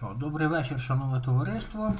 Що, добрий вечір, шановне товариство.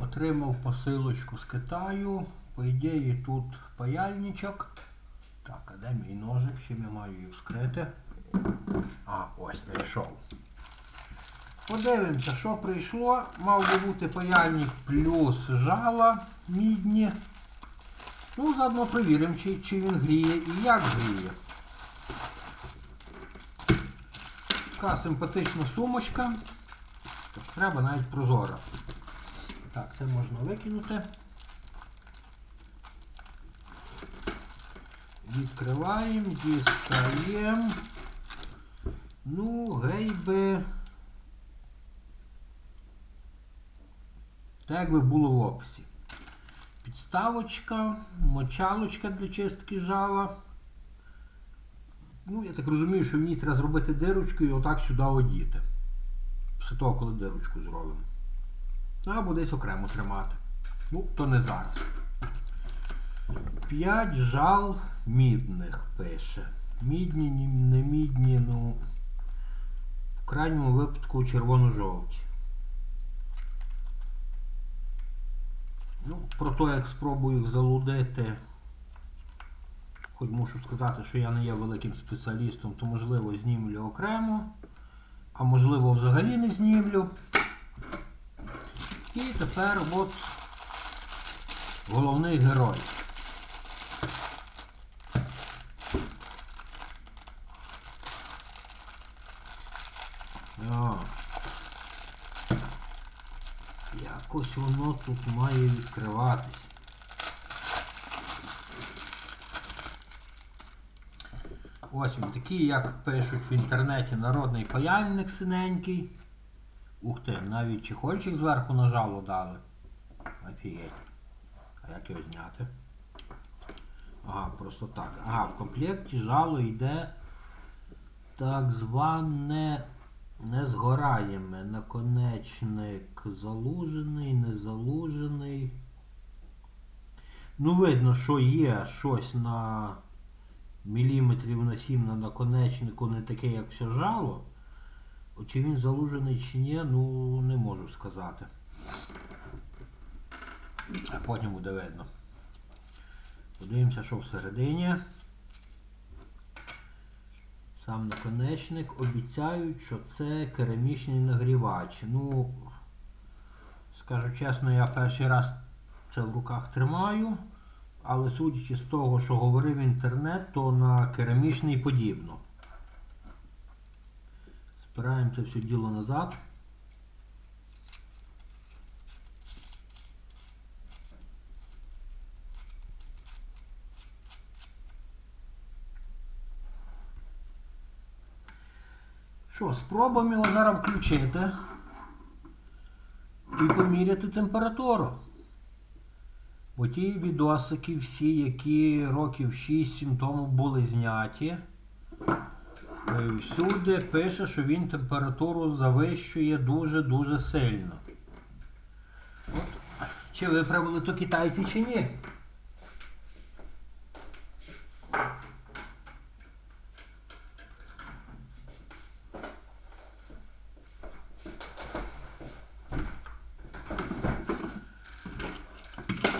Отримав посилочку з Китаю. По ідеї тут паяльничок. Так, а де мій ножик? Чим я маю її вскрити? А, ось знайшов. Подивимося, що прийшло. Мав би бути паяльник плюс жала мідні. Ну, заодно перевіримо, чи, чи він гріє і як гріє. Така симпатична сумочка. Треба навіть прозора. Так, це можна викинути. Відкриваємо, дістаємо. Ну, гейби. Так якби було в описі. Підставочка, мочалочка для чистки жала. Ну, я так розумію, що мені треба зробити дирочку і отак сюди одіти. Після того, коли дирочку зробимо. Або десь окремо тримати. Ну, то не зараз. 5 жал мідних пише. Мідні, не мідні, ну. В крайньому випадку червоно-жовті. Ну, про те, як спробую їх залудити. Хоч мушу сказати, що я не є великим спеціалістом, то можливо знімлю окремо, а можливо взагалі не знімлю. І тепер от головний герой. Якось воно тут має відкриватись. Ось він такий, як пишуть в інтернеті, народний паяльник синенький. Ух ти, навіть чехольчик зверху на жало дали. Офігеть. А як його зняти? Ага, просто так. Ага, в комплекті жало йде так зване незгораєме. Наконечник залужений, не залужений. Ну, видно, що є щось на міліметрів на 7 на наконечнику не таке, як все жало. Чи він залужений чи ні, ну не можу сказати. А потім буде видно. Подивимося, що всередині. Сам наконечник обіцяють, що це керамічний нагрівач. Ну, скажу чесно, я перший раз це в руках тримаю, але судячи з того, що говорив інтернет, то на керамічний подібно. Спираємо це все діло назад. Що, спробуємо його зараз включити і поміряти температуру. Бо ті відосики всі, які років 6-7 тому були зняті, е, всюди пише, що він температуру завищує дуже-дуже сильно. От. Чи виправили то китайці, чи ні?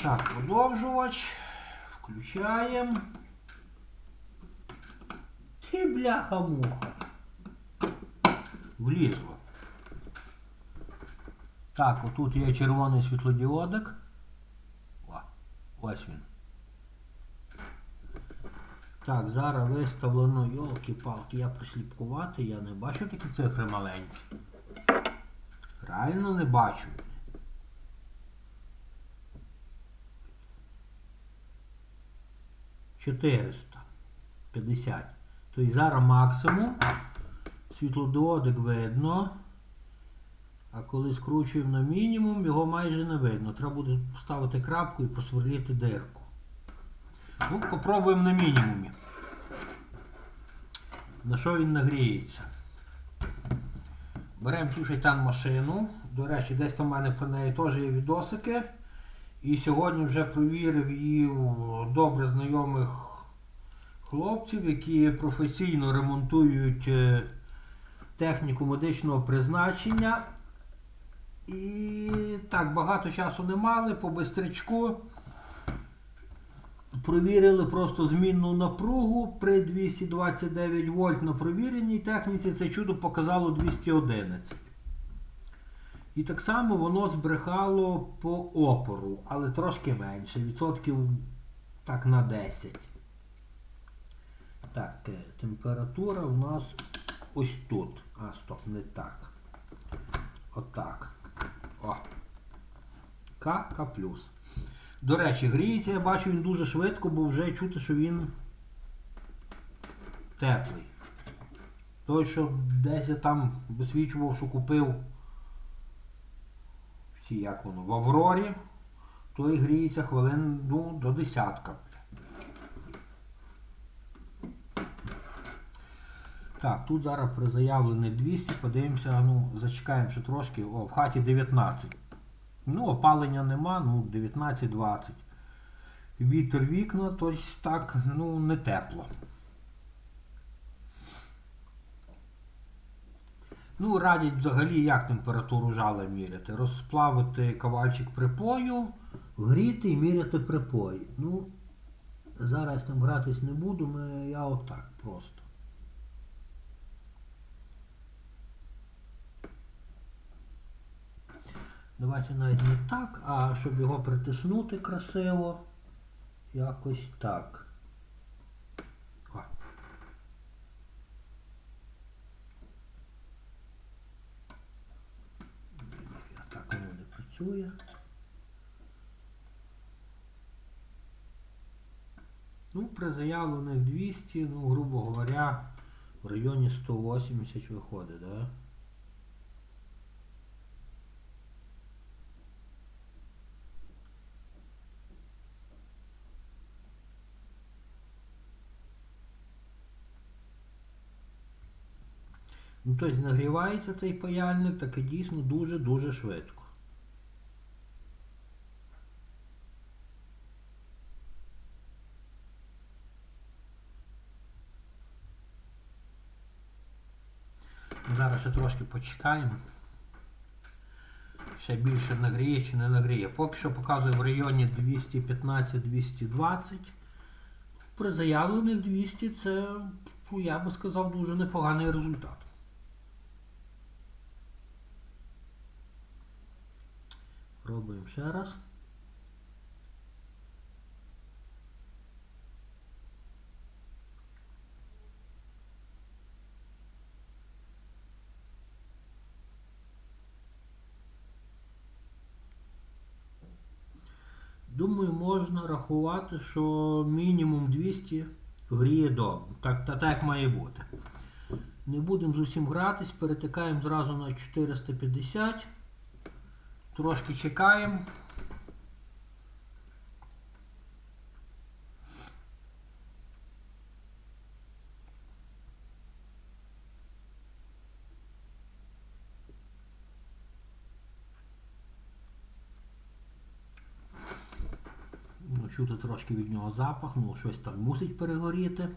Так, продовжувач. Включаємо. Ти бляха-муха. Влізло. Так, отут є червоний світлодіодик. О, ось він. Так, зараз виставлено, йолки-палки, я присліпкувати, я не бачу такі цифри маленькі. Реально не бачу. 450. Тобто зараз максимум. Світлодіодик видно. А коли скручуємо на мінімум, його майже не видно. Треба буде поставити крапку і посверлити дирку. Ну, попробуємо на мінімумі. На що він нагріється? Беремо цю шайтан машину. До речі, десь там в мене про неї теж є відосики. І сьогодні вже провірив її у добре знайомих хлопців, які професійно ремонтують е, техніку медичного призначення. І так, багато часу не мали, по бистрячку. Провірили просто змінну напругу при 229 вольт на провіреній техніці. Це чудо показало 211. І так само воно збрехало по опору, але трошки менше, відсотків так на 10. Так, е, температура у нас ось тут. А, стоп, не так. Отак. О. К, К плюс. До речі, гріється, я бачу, він дуже швидко, бо вже чути, що він теплий. Той, що десь я там висвічував, що купив ці, як воно, в Аврорі, той гріється хвилин ну, до десятка. Так, тут зараз при заявлених 200, подивимося, ну, зачекаємо ще трошки. О, в хаті 19. Ну, опалення нема, ну 19-20. Вітер вікна, тобто так, ну, не тепло. Ну, радять взагалі, як температуру жала міряти. Розплавити кавальчик припою, гріти і міряти припої. Ну, зараз там гратись не буду, ми, я отак просто. Давайте навіть не так, а щоб його притиснути красиво. Якось так. О. А так воно не працює. Ну, при заявлених 200, ну, грубо говоря, в районі 180 виходить, да? Ну, тобто нагрівається цей паяльник таки дійсно дуже-дуже швидко. Зараз ще трошки почекаємо. Ще більше нагріє чи не нагріє. Поки що показує в районі 215-220. При заявлених 200 це, ну, я би сказав, дуже непоганий результат. Пробуємо ще раз. Думаю, можна рахувати, що мінімум 200 гріє добре. Так, та, так має бути. Не будемо з усім гратись, перетикаємо зразу на 450. Трошки чекаємо. Ну, Чути трошки від нього запах, ну щось там мусить перегоріти.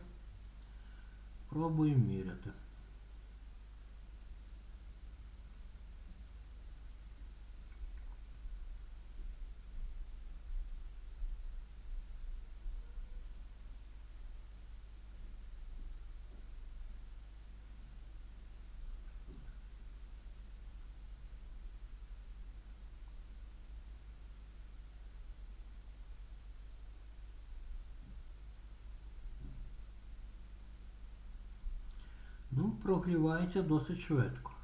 Пробуємо міряти. Ну, прогрівається досить швидко.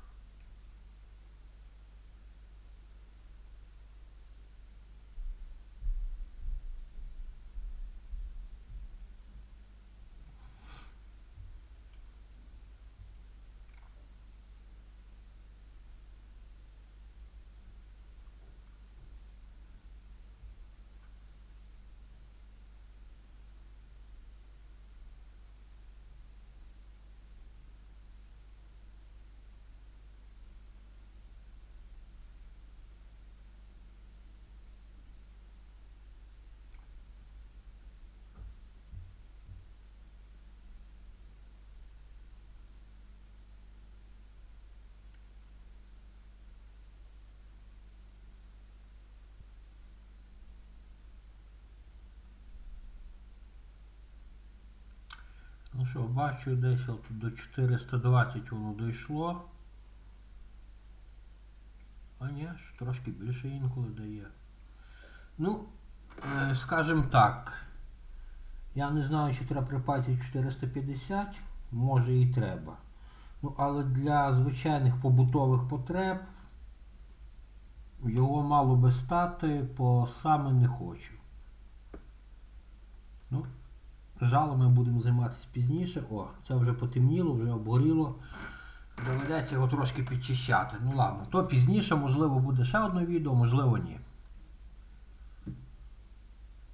Ну що, бачу, десь от до 420 воно дійшло. А ні, трошки більше інколи дає. Ну, е, скажімо так. Я не знаю, чи треба припаті 450, може і треба. Ну, але для звичайних побутових потреб його мало би стати, бо саме не хочу. Ну, жалами будемо займатися пізніше. О, це вже потемніло, вже обгоріло. Доведеться його трошки підчищати. Ну ладно, то пізніше, можливо, буде ще одне відео, можливо, ні.